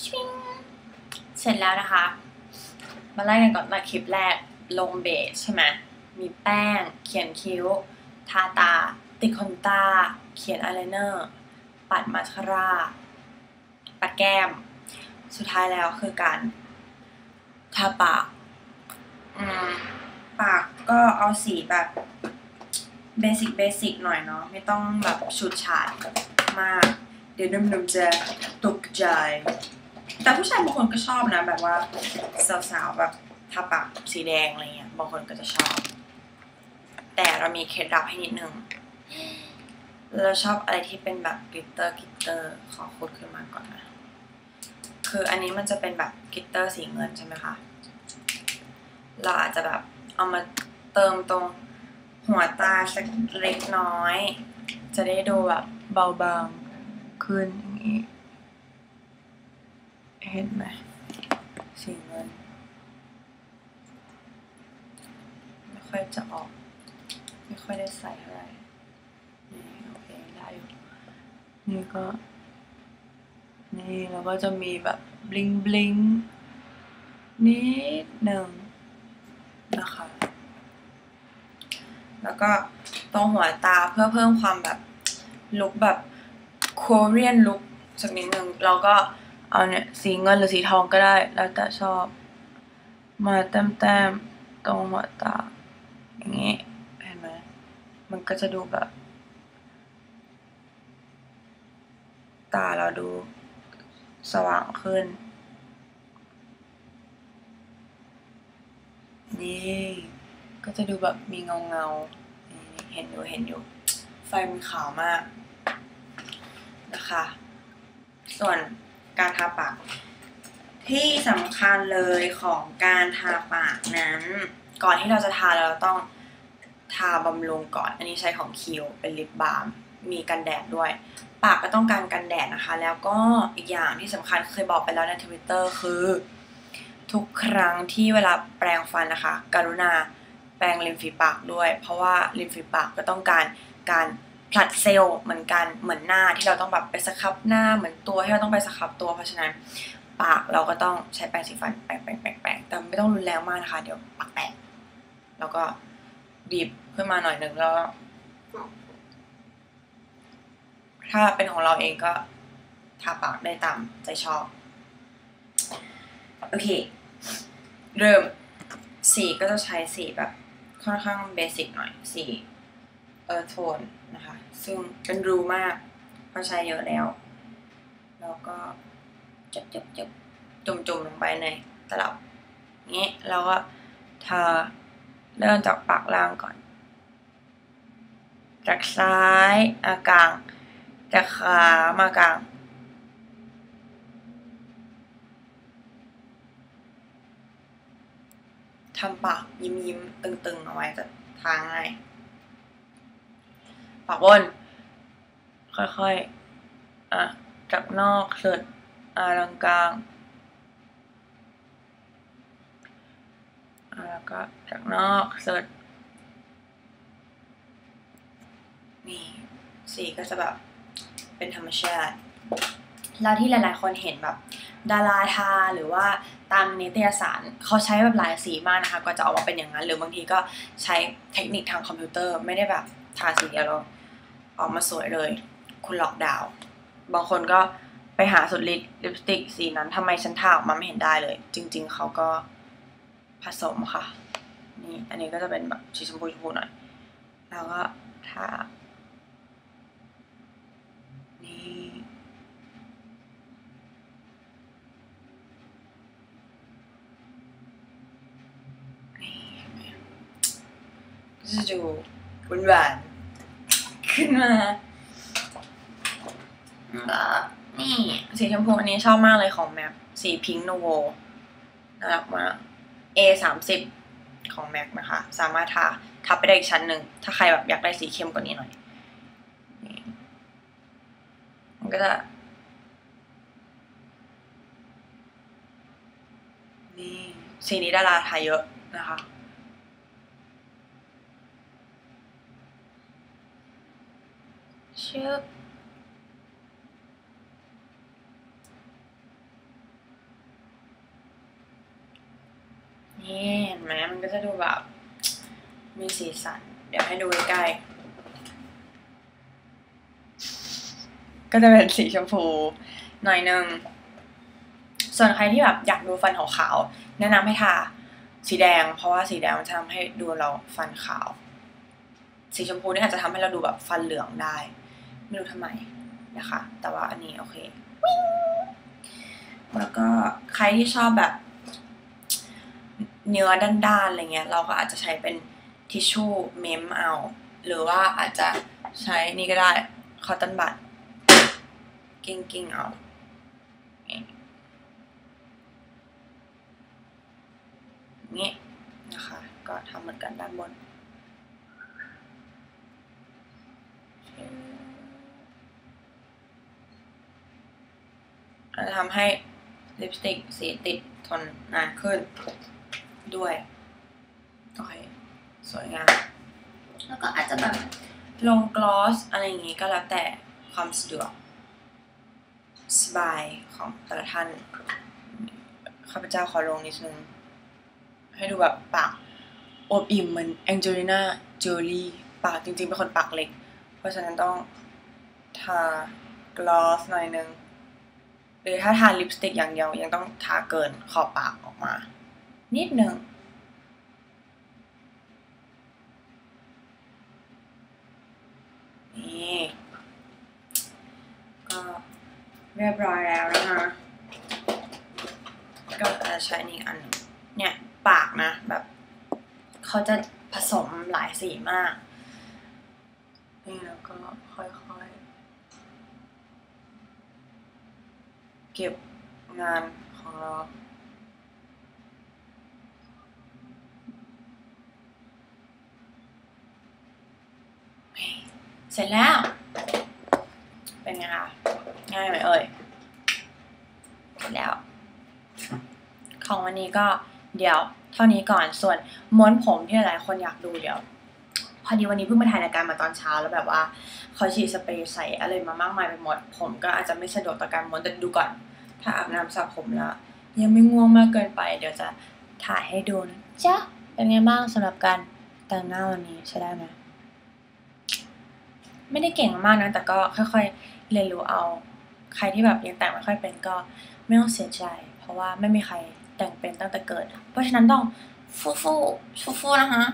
ชิงเสร็จแล้วนะคะ มาไล่กันก่อนมาคลิปแรกลงเบสใช่ไหมมีแป้ง เขียนคิ้ว ทาตา ติดขนตา เขียนอายไลเนอร์ ปัดมาสคาร่า ปัดแก้ม สุดท้ายแล้วคือการทาปากปากก็เอาสีแบบเบสิกเบสิกหน่อยเนาะไม่ต้องแบบชุดฉาดมาก เดี๋ยวนุ่มๆจะตกใจ แต่ผู้ชายบางคนก็ชอบนะ แบบว่าสาวๆแบบทาปากสีแดงอะไรเงี้ยบางคนก็จะชอบ แต่เรามีเคล็ดลับให้นิดนึงเราชอบอะไรที่เป็นแบบกลิตเตอร์กลิตเตอร์ขอคุดขึ้นมาก่อนนะคืออันนี้มันจะเป็นแบบกลิตเตอร์สีเงินใช่ไหมคะเราอาจจะแบบเอามาเติมตรงหัวตาสักเล็กน้อย จะได้ดูแบบเบาบางขึ้นอย่างนี้ เห็นไหมสีเงินไม่ค่อยจะออก ไม่ค่อยได้ใส่อะไรนี่โอเคได้อยู่นี่ก็ นี่แล้วก็จะมีแบบบลิงบลิงนิดหนึ่งนะคะ แล้วก็ตรงหัวตาเพื่อเพิ่มความแบบลุคแบบโคเรียนลุคสักนิดหนึ่งเราก็ เอาเนี่ยสีเงินหรือสีทองก็ได้ แล้วแต่ชอบ มาแต้มๆตรงหัวตาอย่างนี้เห็นไหมมันก็จะดูแบบ ตาเราดูสว่างขึ้น นี่ ก็จะดูแบบมีเงาเงาเห็นอยู่เห็นอยู่ ไฟมันขาวมากนะคะ ส่วน การทาปาก ที่สำคัญเลยของการทาปากนั้น ก่อนที่เราจะทาเราต้องทาบำรุงก่อน อันนี้ใช้ของคิวเป็นลิปบาล์มมีกันแดดด้วย ปากก็ต้องการกันแดดนะคะ แล้วก็อีกอย่างที่สำคัญเคยบอกไปแล้วในทวิตเตอร์คือ ทุกครั้งที่เวลาแปรงฟันนะคะ กรุณาแปรงริมฝีปากด้วย เพราะว่าริมฝีปากก็ต้องการการ ผลัดเซลล์เหมือนกันเหมือนหน้าที่เราต้องแบบไปสครับหน้าเหมือนตัวที่เราต้องไปสครับตัวเพราะฉะนั้นปากเราก็ต้องใช้แปรงสีฟันแปรงแปรงแปรงแปรงแต่ไม่ต้องรุนแรงมากนะคะ เดี๋ยวปากแตกแล้วก็บีบขึ้นมาหน่อยหนึ่งแล้วถ้าเป็นของเราเองก็ทาปากได้ตามใจชอบ โอเค เริ่มสีก็จะใช้สีแบบค่อนข้างเบสิกหน่อยสี เออโทนนะคะ ซึ่งเป็นรูมากเพราะใช้เยอะแล้ว แล้วก็จับจบจบจุ่มจุ่มลงไปในตลับนี้แล้วก็ทาเริ่มจากปากล่างก่อน จากซ้ายอากลาง จากขามากลางทำปากยิ้มยิ้มตึงๆเอาไว้จะทางง่าย ปาบน ค่อยๆ อะ จากนอกสุดอ่าตรงกลางอ่าแล้วก็จากนอกสุดนี่สีก็จะแบบเป็นธรรมชาติแล้วที่หลาย ๆ คนเห็นแบบดาราทาหรือว่าตามนิตยสารเขาใช้แบบหลายสีมากนะคะ ก็จะออกมาเป็นอย่างนั้น หรือบางทีก็ใช้เทคนิคทางคอมพิวเตอร์ไม่ได้แบบทาสีเดียวแล้ว ออกมาสวยเลย คุณหลอกดาวบางคนก็ไปหาสุดฤทธิ์ลิปสติกสีนั้นทำไมฉันทาออกมาไม่เห็นได้เลย จริง ๆเขาก็ผสมค่ะ นี่อันนี้ก็จะเป็นแบบสีชมพูชมพูหน่อย แล้วก็ทานี่นี่ไมก็จะดูหวานวาน ขึ้นมาแล้วนี่สีชมพูอันนี้ชอบมากเลยของแม็กสีพิงค์โนโวน่ารักมาก A สามสิบของแม็กนะคะ สามารถทาทับไปได้อีกชั้นหนึ่ง ถ้าใครแบบอยากได้สีเข้มกว่านี้หน่อยนี่มันก็จะ นี่สีนี้ดาราทาเยอะนะคะ ชือนี่เห็นไหมมันก็จะดูแบบ มีสีสัน เดี๋ยวให้ดูใกล้ก็จะเป็นสีชมพูหน่อยนึง ส่วนใครที่แบบอยากดูฟันขาวๆ แนะนำให้ทาสีแดง เพราะว่าสีแดงมันจะทำให้ดูเราฟันขาว สีชมพูนี่อาจจะทำให้เราดูแบบฟันเหลืองได้ ไม่รู้ทำไมนะคะ แต่ว่าอันนี้โอเคแล้วก็ใครที่ชอบแบบ เนื้อด้านๆอะไรเงี้ย เราก็อาจจะใช้เป็นทิชชู่เมมเอา หรือว่าอาจจะใช้นี่ก็ได้คอตตอนบัดกิ้งกิ้งเอานี่นะคะ ก็ทำเหมือนกันด้านบน จะทำให้ลิปสติกสีติดทนนานขึ้นด้วยโอเคสวยงามแล้วก็อาจจะแบบลงกลอสอะไรอย่างงี้ก็แล้วแต่ความสะดวกสบายของแต่ละท่านข้าพเจ้าขอลงนิดนึง ให้ดูแบบปากอวบอิ่มเหมือนแองเจลิน่าโจลี่ปากจริงๆ เป็นคนปากเล็ก เพราะฉะนั้นต้องทากลอสหน่อยนึง หรือถ้าทาลิปสติกอย่างเดียวยังต้องทาเกินขอบปากออกมา นิดนึงนี่ก็เรียบร้อยแล้วนะคะก็จะใช้นี่อันเนี่ยปากนะแบบเขาจะผสมหลายสีมากนี่แล้วก็ค่อยๆ เก็บงานของเราเสร็จแล้ว เป็นไงคะง่ายไหมเอ่ยแล้ว ของวันนี้ก็เดี๋ยวเท่านี้ก่อนส่วนม้วนผมที่หลายคนอยากดูเดี๋ยว อดีวันนี้เพิ่งมาถ่ายรายการมาตอนเช้าแล้วแบบว่าเขาฉีดสเปรย์ใส่อะไรมามากมายไปหมด ผมก็อาจจะไม่สะดวกต่อการม้วนแต่ดูก่อน ถ้าอาบน้ำสระผมแล้ว ยังไม่ง่วงมากเกินไป เดี๋ยวจะถ่ายให้ดูนะจ๊ะเป็นไงบ้างสำหรับการแต่งหน้าวันนี้ใช้ได้ไหมไม่ได้เก่งมากนะ แต่ก็ค่อยๆเรียนรู้เอา ใครที่แบบยังแต่งไม่ค่อยเป็นก็ไม่ต้องเสียใจ เพราะว่าไม่มีใครแต่งเป็นตั้งแต่เกิด เพราะฉะนั้นต้องฟูฟูฟูฟูนะคะ